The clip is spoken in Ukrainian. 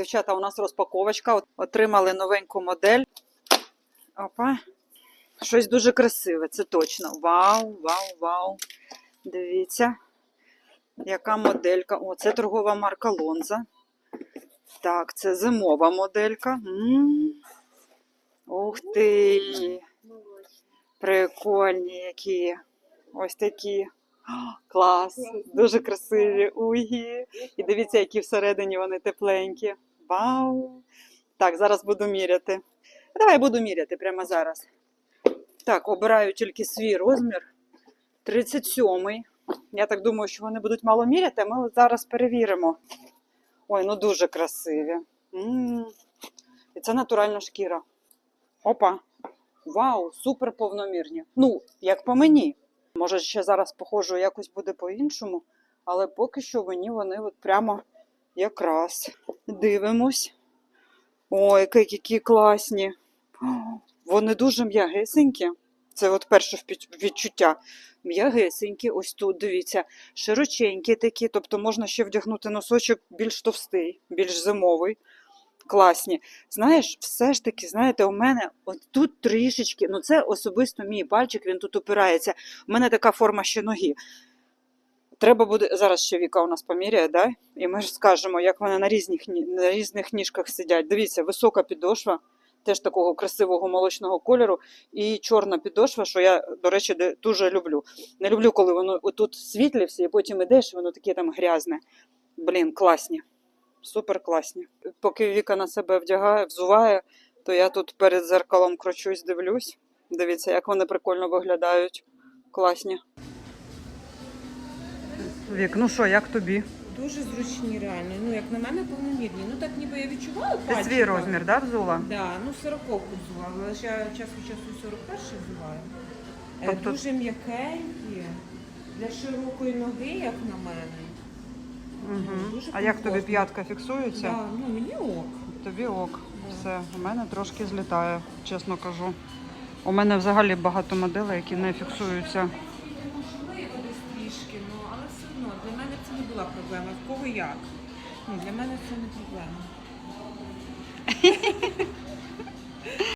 Дівчата, у нас розпаковочка. От- Отримали новеньку модель. Опа. Щось дуже красиве, це точно. Вау, вау, вау. Дивіться, яка моделька. О, це торгова марка Лонза. Так, це зимова моделька. М. Ух ти! Прикольні які. Ось такі. Клас! Дуже красиві. Уї. І дивіться, які всередині вони тепленькі. Вау! Так, зараз буду міряти. Давай буду міряти прямо зараз. Так, обираю тільки свій розмір. 37-й. Я так думаю, що вони будуть мало міряти, ми зараз перевіримо. Ой, ну дуже красиві. м І це натуральна шкіра. Опа. Вау, супер повномірні. Ну, як по мені. Може, ще зараз похожу якось буде по-іншому, але поки що мені вони от прямо якраз. Дивимось. Ой, які, класні. Вони дуже м'ягесенькі. Це от перше відчуття. М'ягесенькі, ось тут, дивіться, широченькі такі, тобто можна ще вдягнути носочок більш товстий, більш зимовий. Класні. Знаєш, все ж таки, знаєте, у мене от тут трішечки, ну це особисто мій пальчик, він тут опирається. У мене така форма ще ноги. Треба буде, зараз ще Віка у нас поміряє, да? і ми ж скажемо, як вони на різних, на різних ніжках сидять. Дивіться, висока підошва, теж такого красивого молочного кольору, і чорна підошва, що я, до речі, дуже люблю. Не люблю, коли воно тут світлі всі, і потім ідеш, і воно таке там грязне. Блін, класні. Супер класні. Поки Віка на себе вдягає, взуває, то я тут перед зеркалом кручусь, дивлюсь. Дивіться, як вони прикольно виглядають. Класні. Вік, ну що, як тобі? Дуже зручні, реально. Ну, як на мене, повномірні. Ну так ніби я відчуваю Ти пальчиком. свій розмір, да, взула? Да, ну 40 взувала, але ж я час від часу 41 взуваю. Е, Тобто- Дуже м'якенькі, для широкої ноги, як на мене. Угу. Дуже А як тобі комфортно. п'ятка фіксується? Да, ну мені ок. Тобі ок. Все, у мене трошки злітає, чесно кажу. У мене взагалі багато моделей, які не фіксуються. Не була проблема. В кого як? Ну, для мене це не проблема.